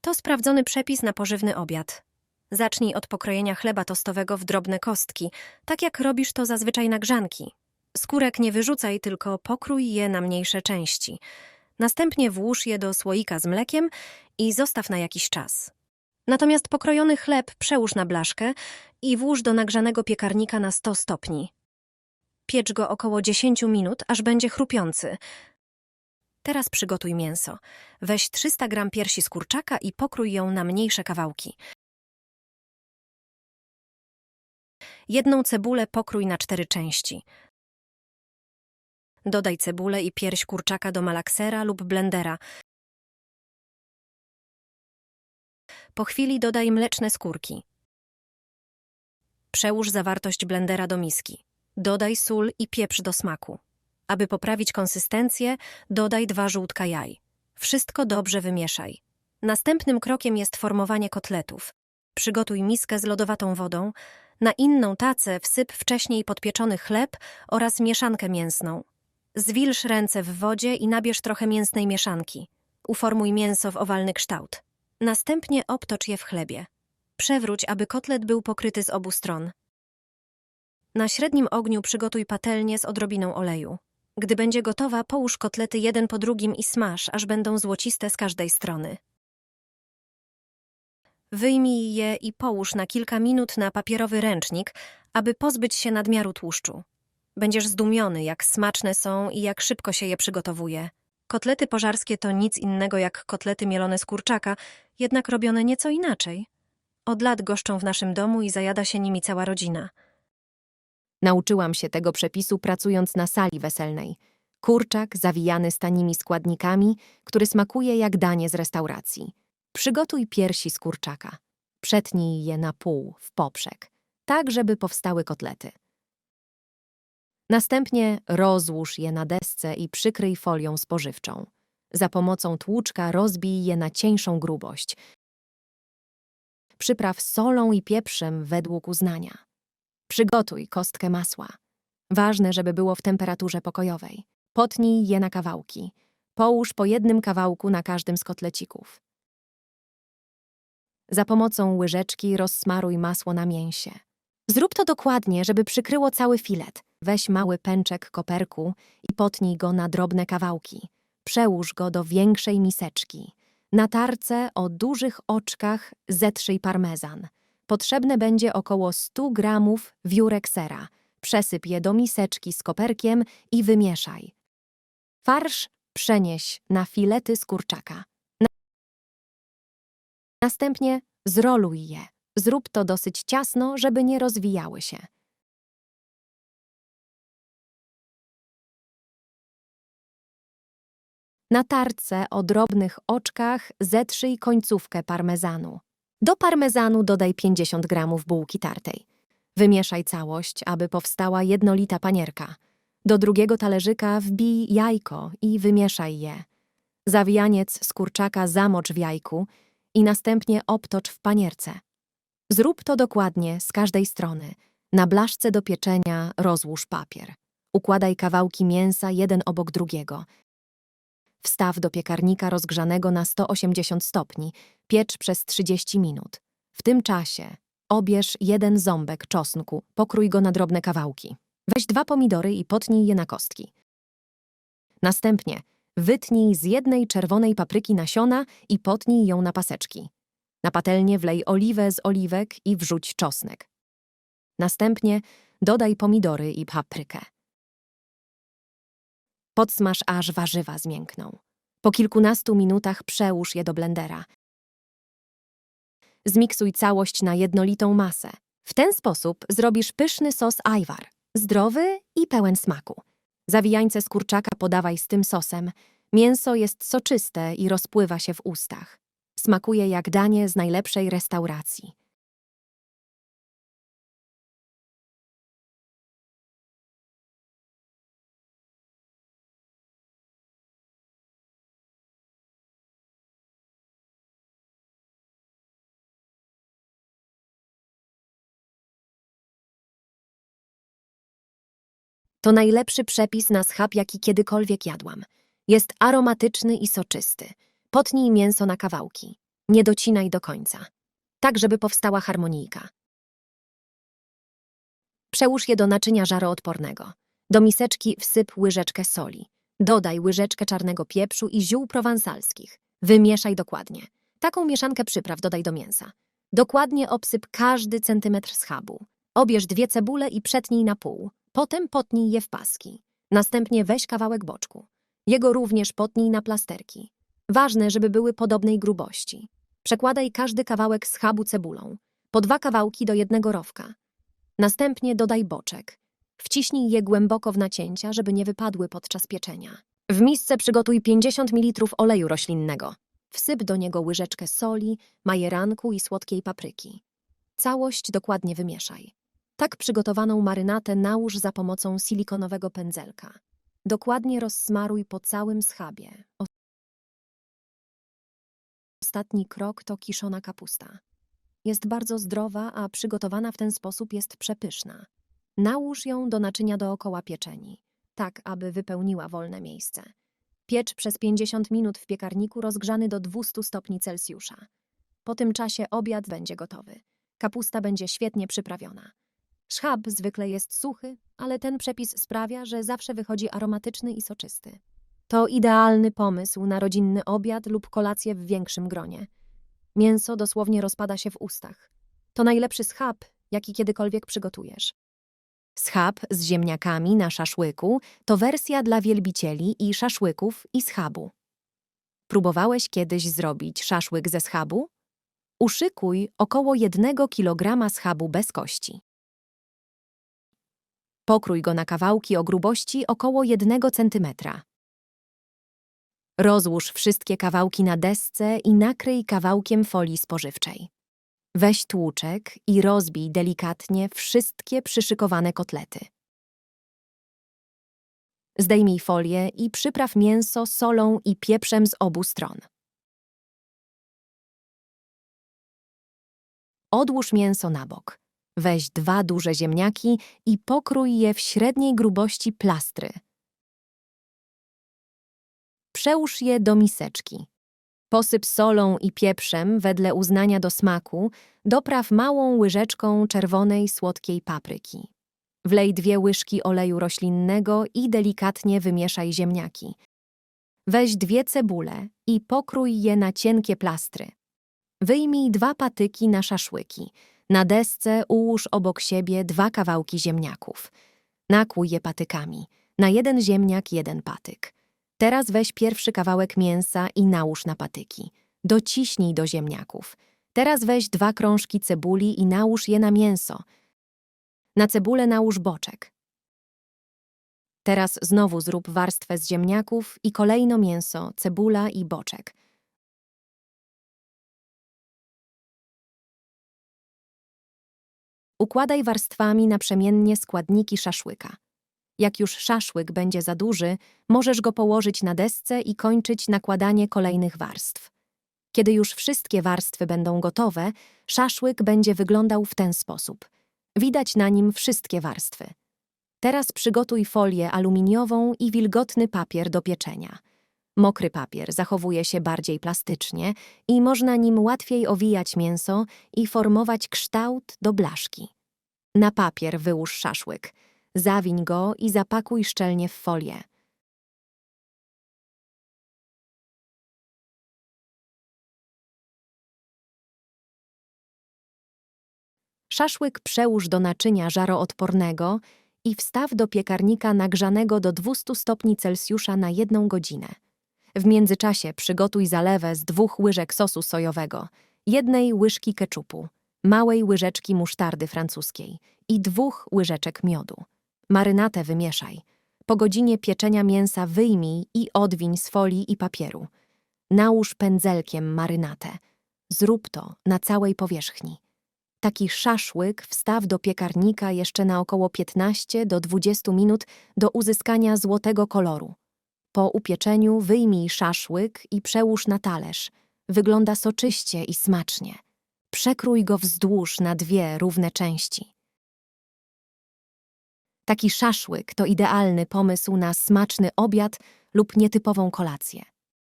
To sprawdzony przepis na pożywny obiad. Zacznij od pokrojenia chleba tostowego w drobne kostki, tak jak robisz to zazwyczaj na grzanki. Skórek nie wyrzucaj, tylko pokrój je na mniejsze części. Następnie włóż je do słoika z mlekiem i zostaw na jakiś czas. Natomiast pokrojony chleb przełóż na blaszkę i włóż do nagrzanego piekarnika na 100 stopni. Piecz go około 10 minut, aż będzie chrupiący. Teraz przygotuj mięso. Weź 300 gram piersi z kurczaka i pokrój ją na mniejsze kawałki. Jedną cebulę pokrój na cztery części. Dodaj cebulę i pierś kurczaka do malaksera lub blendera. Po chwili dodaj mleczne skórki. Przełóż zawartość blendera do miski. Dodaj sól i pieprz do smaku. Aby poprawić konsystencję, dodaj dwa żółtka jaj. Wszystko dobrze wymieszaj. Następnym krokiem jest formowanie kotletów. Przygotuj miskę z lodowatą wodą. Na inną tacę wsyp wcześniej podpieczony chleb oraz mieszankę mięsną. Zwilż ręce w wodzie i nabierz trochę mięsnej mieszanki. Uformuj mięso w owalny kształt. Następnie obtocz je w chlebie. Przewróć, aby kotlet był pokryty z obu stron. Na średnim ogniu przygotuj patelnię z odrobiną oleju. Gdy będzie gotowa, połóż kotlety jeden po drugim i smaż, aż będą złociste z każdej strony. Wyjmij je i połóż na kilka minut na papierowy ręcznik, aby pozbyć się nadmiaru tłuszczu. Będziesz zdumiony, jak smaczne są i jak szybko się je przygotowuje. Kotlety pożarskie to nic innego jak kotlety mielone z kurczaka, jednak robione nieco inaczej. Od lat goszczą w naszym domu i zajada się nimi cała rodzina. Nauczyłam się tego przepisu pracując na sali weselnej. Kurczak zawijany z tanimi składnikami, który smakuje jak danie z restauracji. Przygotuj piersi z kurczaka. Przetnij je na pół, w poprzek, tak żeby powstały kotlety. Następnie rozłóż je na desce i przykryj folią spożywczą. Za pomocą tłuczka rozbij je na cieńszą grubość. Przypraw solą i pieprzem według uznania. Przygotuj kostkę masła. Ważne, żeby było w temperaturze pokojowej. Potnij je na kawałki. Połóż po jednym kawałku na każdym z kotlecików. Za pomocą łyżeczki rozsmaruj masło na mięsie. Zrób to dokładnie, żeby przykryło cały filet. Weź mały pęczek koperku i potnij go na drobne kawałki. Przełóż go do większej miseczki. Na tarce o dużych oczkach zetrzyj parmezan. Potrzebne będzie około 100 gramów wiórek sera. Przesyp je do miseczki z koperkiem i wymieszaj. Farsz przenieś na filety z kurczaka. Na- Następnie zroluj je. Zrób to dosyć ciasno, żeby nie rozwijały się. Na tarce o drobnych oczkach zetrzyj końcówkę parmezanu. Do parmezanu dodaj 50 gramów bułki tartej. Wymieszaj całość, aby powstała jednolita panierka. Do drugiego talerzyka wbij jajko i wymieszaj je. Zawijaniec z kurczaka zamocz w jajku i następnie obtocz w panierce. Zrób to dokładnie z każdej strony. Na blaszce do pieczenia rozłóż papier. Układaj kawałki mięsa jeden obok drugiego. Wstaw do piekarnika rozgrzanego na 180 stopni. Piecz przez 30 minut. W tym czasie obierz jeden ząbek czosnku, pokrój go na drobne kawałki. Weź dwa pomidory i potnij je na kostki. Następnie wytnij z jednej czerwonej papryki nasiona i potnij ją na paseczki. Na patelnię wlej oliwę z oliwek i wrzuć czosnek. Następnie dodaj pomidory i paprykę. Podsmaż aż warzywa zmiękną. Po kilkunastu minutach przełóż je do blendera. Zmiksuj całość na jednolitą masę. W ten sposób zrobisz pyszny sos ajwar, zdrowy i pełen smaku. Zawijańce z kurczaka podawaj z tym sosem. Mięso jest soczyste i rozpływa się w ustach. Smakuje jak danie z najlepszej restauracji. To najlepszy przepis na schab, jaki kiedykolwiek jadłam. Jest aromatyczny i soczysty. Potnij mięso na kawałki. Nie docinaj do końca. Tak, żeby powstała harmonijka. Przełóż je do naczynia żaroodpornego. Do miseczki wsyp łyżeczkę soli. Dodaj łyżeczkę czarnego pieprzu i ziół prowansalskich. Wymieszaj dokładnie. Taką mieszankę przypraw dodaj do mięsa. Dokładnie obsyp każdy centymetr schabu. Obierz dwie cebule i przetnij na pół. Potem potnij je w paski. Następnie weź kawałek boczku. Jego również potnij na plasterki. Ważne, żeby były podobnej grubości. Przekładaj każdy kawałek schabu cebulą. Po dwa kawałki do jednego rowka. Następnie dodaj boczek. Wciśnij je głęboko w nacięcia, żeby nie wypadły podczas pieczenia. W misce przygotuj 50 ml oleju roślinnego. Wsyp do niego łyżeczkę soli, majeranku i słodkiej papryki. Całość dokładnie wymieszaj. Tak przygotowaną marynatę nałóż za pomocą silikonowego pędzelka. Dokładnie rozsmaruj po całym schabie. Ostatni krok to kiszona kapusta. Jest bardzo zdrowa, a przygotowana w ten sposób jest przepyszna. Nałóż ją do naczynia dookoła pieczeni, tak aby wypełniła wolne miejsce. Piecz przez 50 minut w piekarniku rozgrzany do 200 stopni Celsjusza. Po tym czasie obiad będzie gotowy. Kapusta będzie świetnie przyprawiona. Szchab zwykle jest suchy, ale ten przepis sprawia, że zawsze wychodzi aromatyczny i soczysty. To idealny pomysł na rodzinny obiad lub kolację w większym gronie. Mięso dosłownie rozpada się w ustach. To najlepszy schab, jaki kiedykolwiek przygotujesz. Schab z ziemniakami na szaszłyku to wersja dla wielbicieli i szaszłyków i schabu. Próbowałeś kiedyś zrobić szaszłyk ze schabu? Uszykuj około 1 kg schabu bez kości. Pokrój go na kawałki o grubości około 1 cm. Rozłóż wszystkie kawałki na desce i nakryj kawałkiem folii spożywczej. Weź tłuczek i rozbij delikatnie wszystkie przyszykowane kotlety. Zdejmij folię i przypraw mięso solą i pieprzem z obu stron. Odłóż mięso na bok. Weź dwa duże ziemniaki i pokrój je w średniej grubości plastry. Przełóż je do miseczki. Posyp solą i pieprzem wedle uznania do smaku, dopraw małą łyżeczką czerwonej słodkiej papryki. Wlej dwie łyżki oleju roślinnego i delikatnie wymieszaj ziemniaki. Weź dwie cebule i pokrój je na cienkie plastry. Wyjmij dwa patyki na szaszłyki. Na desce ułóż obok siebie dwa kawałki ziemniaków. Nakłuj je patykami. Na jeden ziemniak jeden patyk. Teraz weź pierwszy kawałek mięsa i nałóż na patyki. Dociśnij do ziemniaków. Teraz weź dwa krążki cebuli i nałóż je na mięso. Na cebulę nałóż boczek. Teraz znowu zrób warstwę z ziemniaków i kolejno mięso, cebula i boczek. Układaj warstwami naprzemiennie składniki szaszłyka. Jak już szaszłyk będzie za duży, możesz go położyć na desce i kończyć nakładanie kolejnych warstw. Kiedy już wszystkie warstwy będą gotowe, szaszłyk będzie wyglądał w ten sposób. Widać na nim wszystkie warstwy. Teraz przygotuj folię aluminiową i wilgotny papier do pieczenia. Mokry papier zachowuje się bardziej plastycznie i można nim łatwiej owijać mięso i formować kształt do blaszki. Na papier wyłóż szaszłyk. Zawiń go i zapakuj szczelnie w folię. Szaszłyk przełóż do naczynia żaroodpornego i wstaw do piekarnika nagrzanego do 200 stopni Celsjusza na jedną godzinę. W międzyczasie przygotuj zalewę z dwóch łyżek sosu sojowego, jednej łyżki keczupu, małej łyżeczki musztardy francuskiej i dwóch łyżeczek miodu. Marynatę wymieszaj. Po godzinie pieczenia mięsa wyjmij i odwiń z folii i papieru. Nałóż pędzelkiem marynatę. Zrób to na całej powierzchni. Taki szaszłyk wstaw do piekarnika jeszcze na około 15 do 20 minut do uzyskania złotego koloru. Po upieczeniu wyjmij szaszłyk i przełóż na talerz. Wygląda soczyście i smacznie. Przekrój go wzdłuż na dwie równe części. Taki szaszłyk to idealny pomysł na smaczny obiad lub nietypową kolację.